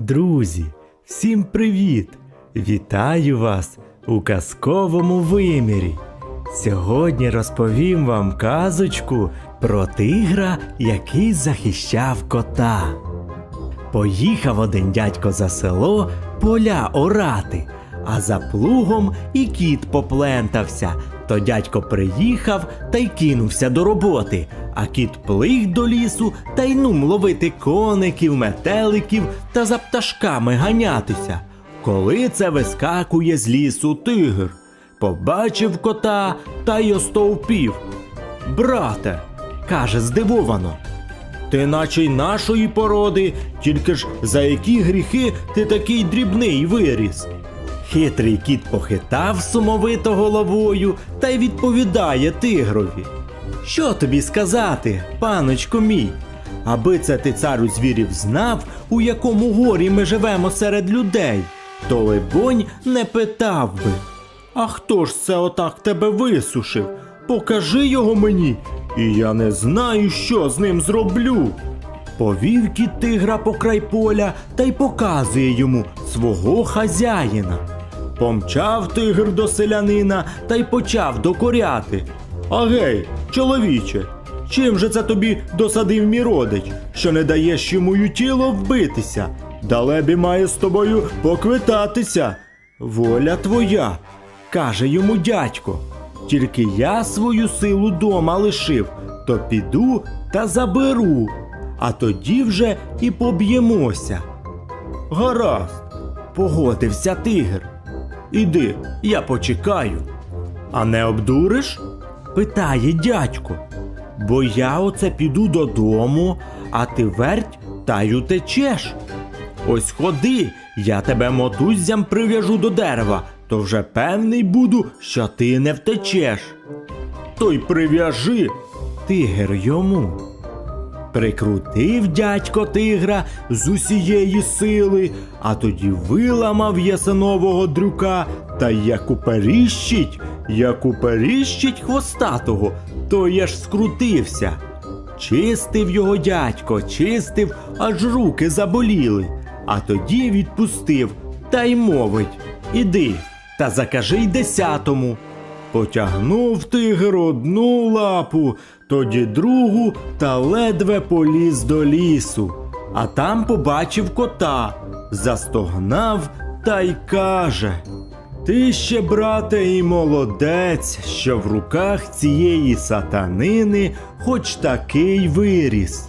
Друзі, всім привіт! Вітаю вас у казковому вимірі. Сьогодні розповім вам казочку про тигра, який захищав кота. Поїхав один дядько за село поля орати, а за плугом і кіт поплентався. То дядько приїхав та й кинувся до роботи, а кіт плиг до лісу та й нум ловити коників, метеликів та за пташками ганятися. Коли це вискакує з лісу тигр, побачив кота та й остовпів. Брате, каже здивовано. Ти наче й нашої породи, тільки ж за які гріхи ти такий дрібний виріс. Хитрий кіт похитав сумовито головою та й відповідає тигрові. Що тобі сказати, паночку мій? Аби це ти царю звірів знав, у якому горі ми живемо серед людей, то либонь не питав би. А хто ж це отак тебе висушив? Покажи його мені, і я не знаю, що з ним зроблю. Повів кіт тигра по край поля та й показує йому свого хазяїна. Помчав тигр до селянина та й почав докоряти. Агей, чоловіче, чим же це тобі досадив мій родич, що не даєш йому тіло вбитися? Далебі має з тобою поквитатися. Воля твоя, каже йому дядько. Тільки я свою силу дома лишив, то піду та заберу, а тоді вже і поб'ємося. Гаразд, погодився тигр. Іди, я почекаю. А не обдуриш? питає дядько. Бо я оце піду додому, а ти верть та й утечеш. Ось ходи, я тебе мотуззям прив'яжу до дерева, то вже певний буду, що ти не втечеш. То й прив'яжи, тигр йому. Прикрутив дядько тигра з усієї сили, а тоді виламав ясенового дрюка та як уперіщить, як уперіщить хвостатого, то я ж скрутився. Чистив його дядько, чистив, аж руки заболіли, а тоді відпустив та й мовить Іди та закажи й десятому. Потягнув тигр одну лапу, тоді другу та ледве поліз до лісу. А там побачив кота, застогнав та й каже: Ти ще, брате, і молодець, що в руках цієї сатанини хоч такий виріс.